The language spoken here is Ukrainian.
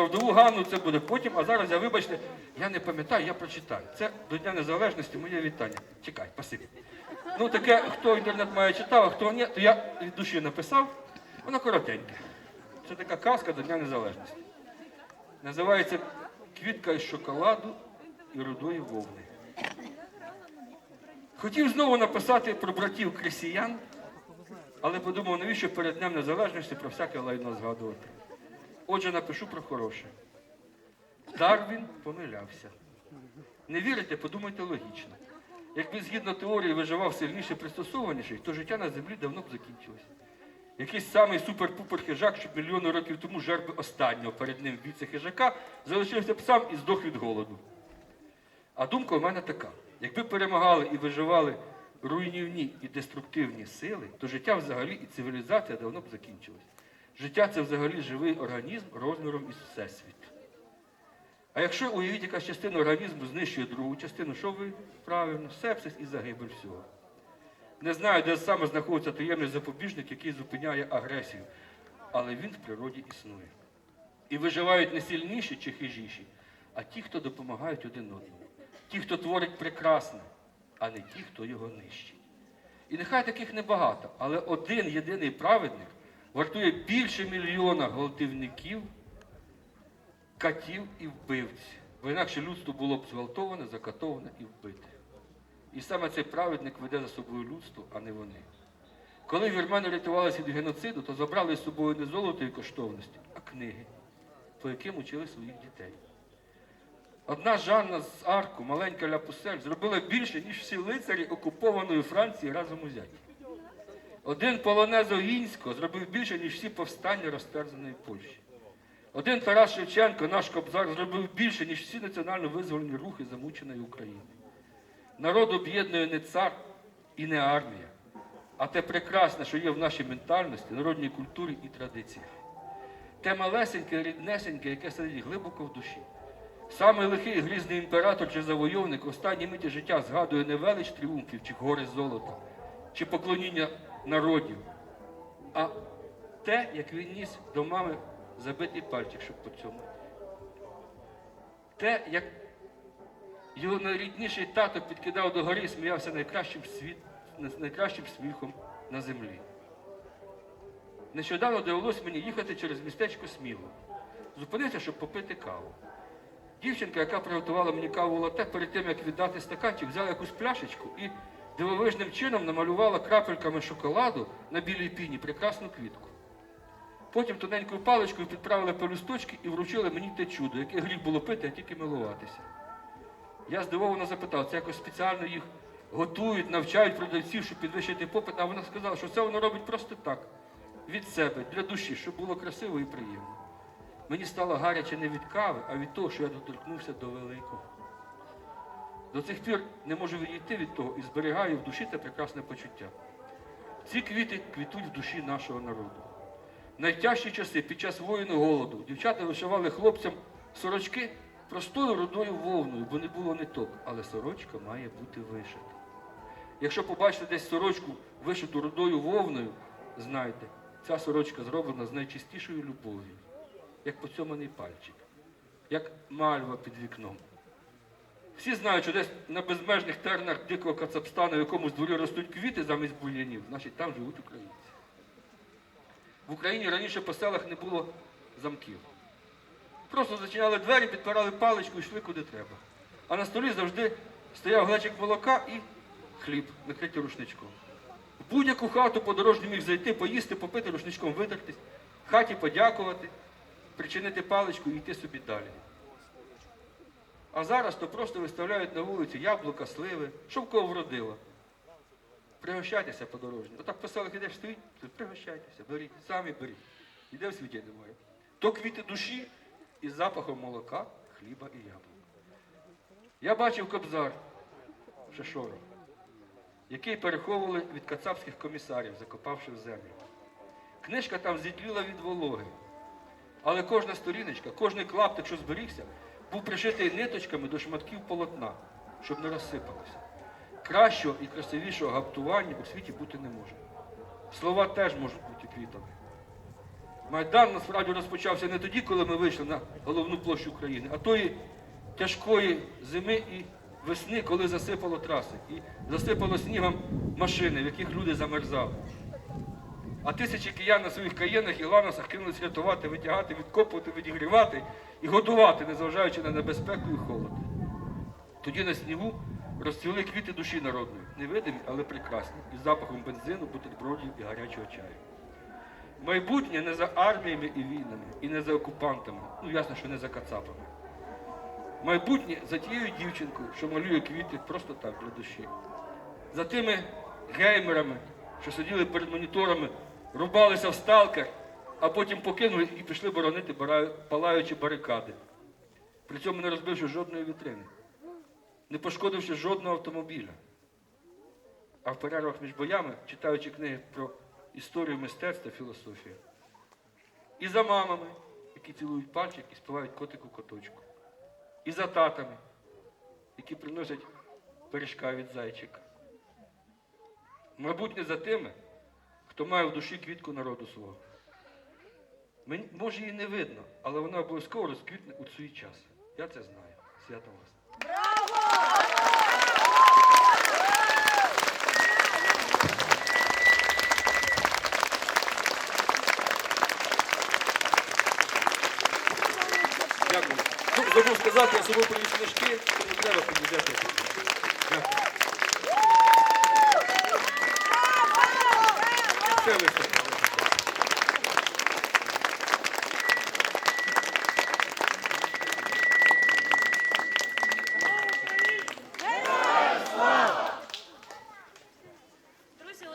про вдову Ганну це буде потім, а зараз я, вибачте, я не пам'ятаю, я прочитаю. Це до Дня Незалежності моє вітання. Чекай, спасибі. Ну таке, хто інтернет має читав, а хто ні, то я від душі написав. Воно коротеньке. Це така казка до Дня Незалежності. Називається Квітка із шоколаду і рудої вовни. Хотів знову написати про братів кресіян, але подумав, навіщо перед Днем Незалежності про всяке лайно згадувати. Отже, напишу про хороше. Дарвін помилявся. Не вірите, подумайте логічно. Якби згідно теорії виживав сильніше пристосованіший, то життя на землі давно б закінчилось. Якийсь самий супер-пупер хижак, що мільйони років тому жер би останнього перед ним віце хижака, залишився б сам і здох від голоду. А думка у мене така: якби перемагали і виживали руйнівні і деструктивні сили, то життя взагалі і цивілізація давно б закінчилась. Життя це взагалі живий організм розміром із всесвіт. А якщо уявіть, якась частина організму знищує другу частину, що ви правильно? Сепсис і загибель всього. Не знаю, де саме знаходиться таємний запобіжник, який зупиняє агресію, але він в природі існує. І виживають не сильніші чи хижіші, а ті, хто допомагають один одному. Ті, хто творить прекрасне, а не ті, хто його нищить. І нехай таких небагато, але один єдиний праведник вартує більше мільйона гвалтівників, катів і вбивців. Бо інакше людство було б зґвалтоване, закатоване і вбите. І саме цей праведник веде за собою людство, а не вони. Коли вірмени рятувалися від геноциду, то забрали з собою не золото і коштовності, а книги, по яким учили своїх дітей. Одна Жанна з Арку, маленька Ляпусель, зробила більше, ніж всі лицарі окупованої Франції разом узяті. Один полонез Огінського зробив більше, ніж всі повстання розтерзаної Польщі. Один Тарас Шевченко, наш кобзар, зробив більше, ніж всі національно визвольні рухи замученої України. Народ об'єднує не цар і не армія, а те прекрасне, що є в нашій ментальності, народній культурі і традиціях. Те малесеньке, ріднесеньке, яке сидить глибоко в душі. Саме лихий грізний імператор чи завойовник в останній миті життя згадує не велич тріумфів чи гори золота, чи поклоніння народів, а те, як він ніс до мами забитий пальчик, щоб по цьому. Те, як його найрідніший тато підкидав до гори і сміявся найкращим, світ, найкращим сміхом на землі. Нещодавно довелось мені їхати через містечко Сміло. Зупинився, щоб попити каву. Дівчинка, яка приготувала мені каву лате, перед тим, як віддати стаканчик, взяла якусь пляшечку і дивовижним чином намалювала крапельками шоколаду на білій піні прекрасну квітку. Потім тоненькою паличкою підправили пелюсточки і вручили мені те чудо, яке гріх було пити, а тільки милуватися. Я здивовано запитав, це якось спеціально їх готують, навчають продавців, щоб підвищити попит, а вона сказала, що це воно робить просто так, від себе, для душі, щоб було красиво і приємно. Мені стало гаряче не від кави, а від того, що я доторкнувся до великого. До цих пір не можу відійти від того і зберігаю в душі те прекрасне почуття. Ці квіти квітуть в душі нашого народу. В найтяжчі часи під час воїну голоду дівчата вишивали хлопцям сорочки простою рудою вовною, бо не було ниток, але сорочка має бути вишита. Якщо побачите десь сорочку вишиту рудою вовною, знайте, ця сорочка зроблена з найчистішою любов'ю, як поцьоманий пальчик, як мальва під вікном. Всі знають, що десь на безмежних тернах дикого Кацапстану, в якомусь дворі ростуть квіти замість бур'янів, значить там живуть українці. В Україні раніше по селах не було замків. Просто зачиняли двері, підпирали паличку і йшли куди треба. А на столі завжди стояв глечик молока і хліб, накритий рушничком. В будь-яку хату подорожній міг зайти, поїсти, попити, рушничком витертись, хаті подякувати, причинити паличку і йти собі далі. А зараз то просто виставляють на вулиці яблука, сливи, що в кого вродило. Пригощайтеся подорожні. Отак по селах ідеш стоїть, пригощайтеся, беріть, самі беріть. Іде в світі немає. То квіти душі із запахом молока, хліба і яблук. Я бачив кобзар Шешора, який переховували від кацапських комісарів, закопавши в землю. Книжка там зітліла від вологи. Але кожна сторіночка, кожний клаптик, що зберігся, був пришитий ниточками до шматків полотна, щоб не розсипалося. Кращого і красивішого гаптування у світі бути не може. Слова теж можуть бути квітами. Майдан насправді розпочався не тоді, коли ми вийшли на головну площу України, а тої тяжкої зими і весни, коли засипало траси і засипало снігом машини, в яких люди замерзали. А тисячі киян на своїх каєнах і ланосах кинулись рятувати, витягати, відкопувати, відігрівати і годувати, незважаючи на небезпеку і холод. Тоді на снігу розцвіли квіти душі народної, невидимі, але прекрасні, із запахом бензину, бутербродів і гарячого чаю. Майбутнє не за арміями і війнами, і не за окупантами, ну ясно, що не за кацапами. Майбутнє за тією дівчинкою, що малює квіти просто так для душі. За тими геймерами, що сиділи перед моніторами, рубалися в сталкер, а потім покинули і пішли боронити палаючі барикади. При цьому не розбивши жодної вітрини, не пошкодивши жодного автомобіля. А в перервах між боями, читаючи книги про історію мистецтва, філософію. І за мамами, які цілують пальчик і співають котику коточку. І за татами, які приносять пиріжка від зайчика. Майбутнє за тими, хто має в душі квітку народу свого. Може, її не видно, але вона обов'язково розквітне у свій час. Я це знаю. Свято вас. Дякую. Забув сказати, я собою приніс книжки, тому треба підійдете. Дякую. Це ви все.